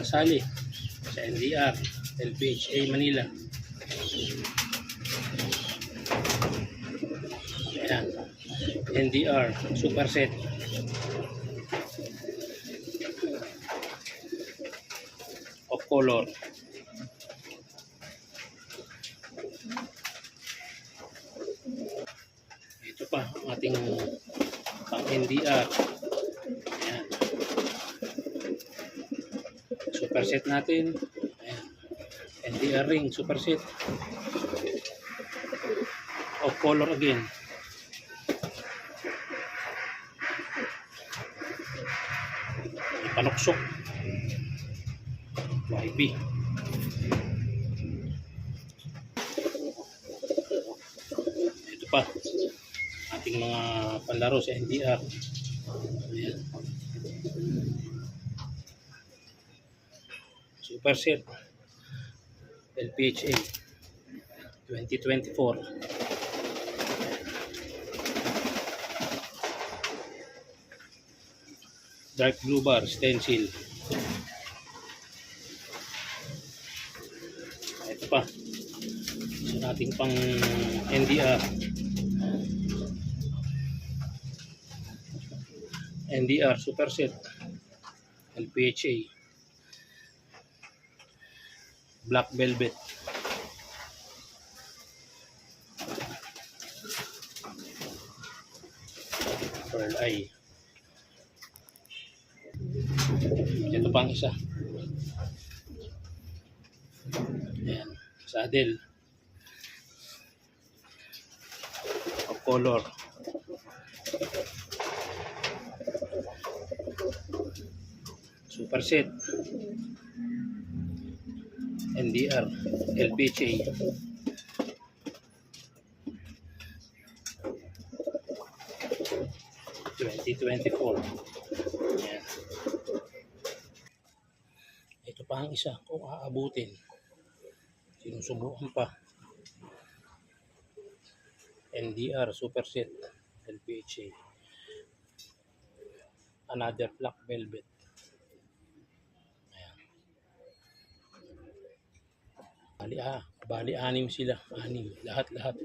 kasali sa NDR, LPHA Manila. Ayan. NDR, superset. Of color. Ito pa, ang ating pang NDR. Superset natin. Ayan. NDR ring, superset. Of color again. Panuksok. YB. Ito pa. Ating mga panlaro sa NDR. Ayan. Superset. LPHA. 2024. Dark blue bar, stencil. Ito pa. Isa nating pang NDR. NDR superset. LPHA. Black velvet. Pearl eye. Ito pang isa. Ayan. Saddle. Of color. Superset. NDR. LPHA. Twenty. Ito pa ang isa kung aabutin. Sinusubukan pa. NDR Superset LPHA. Another black velvet. Bali ah, bali anim sila, anim, lahat-lahat.